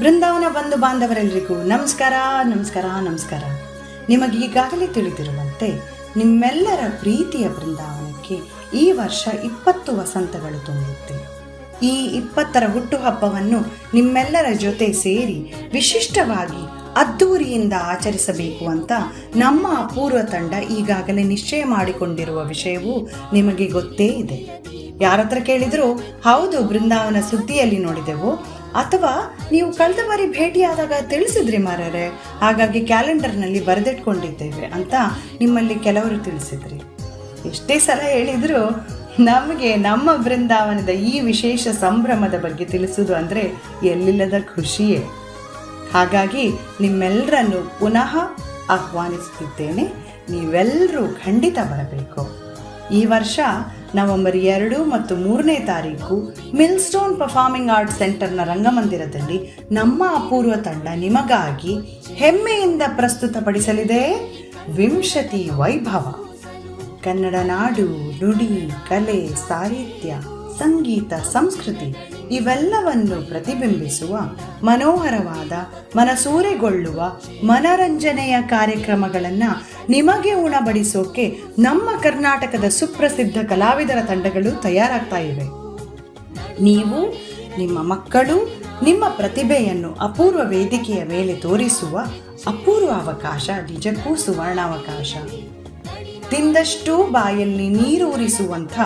ಬೃಂದಾವನ ಬಂಧು ಬಾಂಧವರೆಲ್ಲರಿಗೂ ನಮಸ್ಕಾರ ನಮಸ್ಕಾರ ನಮಸ್ಕಾರ. ನಿಮಗೆ ಈಗಾಗಲೇ ತಿಳಿದಿರುವಂತೆ ನಿಮ್ಮೆಲ್ಲರ ಪ್ರೀತಿಯ ಬೃಂದಾವನಕ್ಕೆ ಈ ವರ್ಷ ಇಪ್ಪತ್ತು ವಸಂತಗಳು ತುಂಬುತ್ತೆ. ಈ ಇಪ್ಪತ್ತರ ಹುಟ್ಟುಹಬ್ಬವನ್ನು ನಿಮ್ಮೆಲ್ಲರ ಜೊತೆ ಸೇರಿ ವಿಶಿಷ್ಟವಾಗಿ ಅದ್ದೂರಿಯಿಂದ ಆಚರಿಸಬೇಕು ಅಂತ ನಮ್ಮ ಅಪೂರ್ವ ತಂಡ ಈಗಾಗಲೇ ನಿಶ್ಚಯ ಮಾಡಿಕೊಂಡಿರುವ ವಿಷಯವು ನಿಮಗೆ ಗೊತ್ತೇ ಇದೆ. ಯಾರತ್ರ ಕೇಳಿದ್ರು, ಹೌದು, ಬೃಂದಾವನ ಸುದ್ದಿಯಲ್ಲಿ ನೋಡಿದೆವು. ಅಥವಾ ನೀವು ಕಳೆದ ಬಾರಿ ಭೇಟಿಯಾದಾಗ ತಿಳಿಸಿದ್ರಿ ಮಾರರೆ? ಹಾಗಾಗಿ ಕ್ಯಾಲೆಂಡರ್ನಲ್ಲಿ ಬರೆದಿಟ್ಕೊಂಡಿದ್ದೇವೆ ಅಂತ ನಿಮ್ಮಲ್ಲಿ ಕೆಲವರು ತಿಳಿಸಿದ್ರಿ. ಎಷ್ಟೇ ಸಲ ಹೇಳಿದ್ರು ನಮಗೆ ನಮ್ಮ ಬೃಂದಾವನದ ಈ ವಿಶೇಷ ಸಂಭ್ರಮದ ಬಗ್ಗೆ ತಿಳಿಸೋದು ಅಂದರೆ ಎಲ್ಲಿಲ್ಲದ ಖುಷಿಯೇ. ಹಾಗಾಗಿ ನಿಮ್ಮೆಲ್ಲರನ್ನು ಪುನಃ ಆಹ್ವಾನಿಸುತ್ತಿದ್ದೇನೆ. ನೀವೆಲ್ಲರೂ ಖಂಡಿತ ಬರಬೇಕು. ಈ ವರ್ಷ ನವೆಂಬರ್ ಎರಡು ಮತ್ತು ಮೂರನೇ ತಾರೀಕು ಮಿಲ್ಸ್ಟೋನ್ ಪರ್ಫಾರ್ಮಿಂಗ್ ಆರ್ಟ್ಸ್ ಸೆಂಟರ್ನ ರಂಗಮಂದಿರದಲ್ಲಿ ನಮ್ಮ ಅಪೂರ್ವ ತಂಡ ನಿಮಗಾಗಿ ಹೆಮ್ಮೆಯಿಂದ ಪ್ರಸ್ತುತಪಡಿಸಲಿದೆ ವಿಂಶತಿ ವೈಭವ. ಕನ್ನಡ ನಾಡು ನುಡಿ, ಕಲೆ, ಸಾಹಿತ್ಯ, ಸಂಗೀತ, ಸಂಸ್ಕೃತಿ ಇವೆಲ್ಲವನ್ನು ಪ್ರತಿಬಿಂಬಿಸುವ, ಮನೋಹರವಾದ, ಮನಸೂರೆಗೊಳ್ಳುವ, ಮನರಂಜನೆಯ ಕಾರ್ಯಕ್ರಮಗಳನ್ನು ನಿಮಗೆ ಉಣಬಡಿಸೋಕೆ ನಮ್ಮ ಕರ್ನಾಟಕದ ಸುಪ್ರಸಿದ್ಧ ಕಲಾವಿದರ ತಂಡಗಳು ತಯಾರಾಗ್ತಾ ಇವೆ. ನೀವು, ನಿಮ್ಮ ಮಕ್ಕಳು, ನಿಮ್ಮ ಪ್ರತಿಭೆಯನ್ನು ಅಪೂರ್ವ ವೇದಿಕೆಯ ಮೇಲೆ ತೋರಿಸುವ ಅಪೂರ್ವ ಅವಕಾಶ, ನಿಜಕ್ಕೂ ಸುವರ್ಣಾವಕಾಶ. ತಿಂದಷ್ಟೂ ಬಾಯಲ್ಲಿ ನೀರೂರಿಸುವಂಥ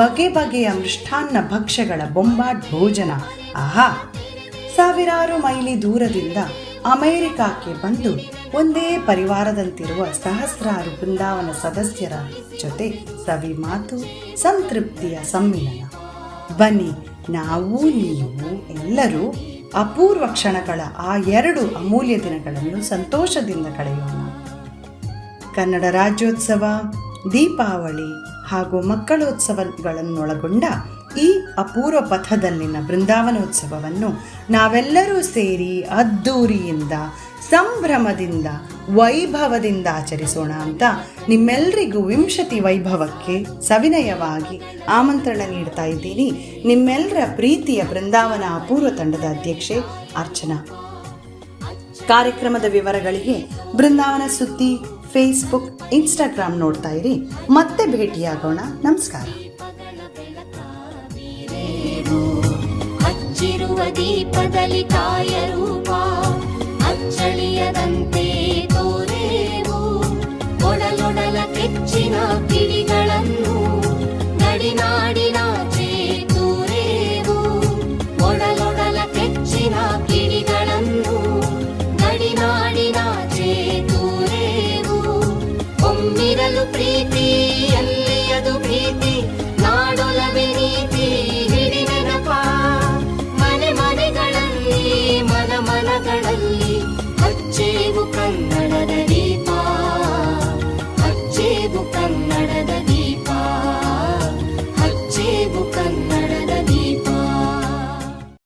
ಬಗೆ ಬಗೆಯ ಮೃಷ್ಟಾನ್ನ ಭಕ್ಷ್ಯಗಳ ಬೊಂಬಾಟ್ ಭೋಜನ. ಆಹಾ! ಸಾವಿರಾರು ಮೈಲಿ ದೂರದಿಂದ ಅಮೆರಿಕಕ್ಕೆ ಬಂದು ಒಂದೇ ಪರಿವಾರದಂತಿರುವ ಸಹಸ್ರಾರು ಬೃಂದಾವನ ಸದಸ್ಯರ ಜೊತೆ ಸವಿ ಮಾತು, ಸಂತೃಪ್ತಿಯ ಸಮ್ಮಿಲನ. ಬನ್ನಿ, ನಾವು ನೀವು ಎಲ್ಲರೂ ಅಪೂರ್ವ ಕ್ಷಣಗಳ ಆ ಎರಡು ಅಮೂಲ್ಯ ದಿನಗಳನ್ನು ಸಂತೋಷದಿಂದ ಕಳೆಯೋಣ. ಕನ್ನಡ ರಾಜ್ಯೋತ್ಸವ, ದೀಪಾವಳಿ. ಹಾಗೂ ಮಕ್ಕಳೋತ್ಸವಗಳನ್ನೊಳಗೊಂಡ ಈ ಅಪೂರ್ವ ಪಥದಲ್ಲಿನ ಬೃಂದಾವನೋತ್ಸವವನ್ನು ನಾವೆಲ್ಲರೂ ಸೇರಿ ಅದ್ದೂರಿಯಿಂದ, ಸಂಭ್ರಮದಿಂದ, ವೈಭವದಿಂದ ಆಚರಿಸೋಣ ಅಂತ ನಿಮ್ಮೆಲ್ಲರಿಗೂ ವಿಂಶತಿ ವೈಭವಕ್ಕೆ ಸವಿನಯವಾಗಿ ಆಮಂತ್ರಣ ನೀಡ್ತಾ ಇದ್ದೀನಿ. ನಿಮ್ಮೆಲ್ಲರ ಪ್ರೀತಿಯ ಬೃಂದಾವನ ಅಪೂರ್ವ ತಂಡದ ಅಧ್ಯಕ್ಷೆ ಅರ್ಚನಾ. ಕಾರ್ಯಕ್ರಮದ ವಿವರಗಳಿಗೆ ಬೃಂದಾವನ ಸುದ್ದಿ ಫೇಸ್ಬುಕ್ ಇನ್ಸ್ಟಾಗ್ರಾಮ್ ನೋಡ್ತಾ ಇರಿ. ಮತ್ತೆ ಭೇಟಿಯಾಗೋಣ. ನಮಸ್ಕಾರ. ಹಚ್ಚಿರುವ ದೀಪದಲ್ಲಿ ಕಾಯರೂಪ ಅಚ್ಚಳಿಯದಂತೆ తల్లి వచ్చేవు కన్నడ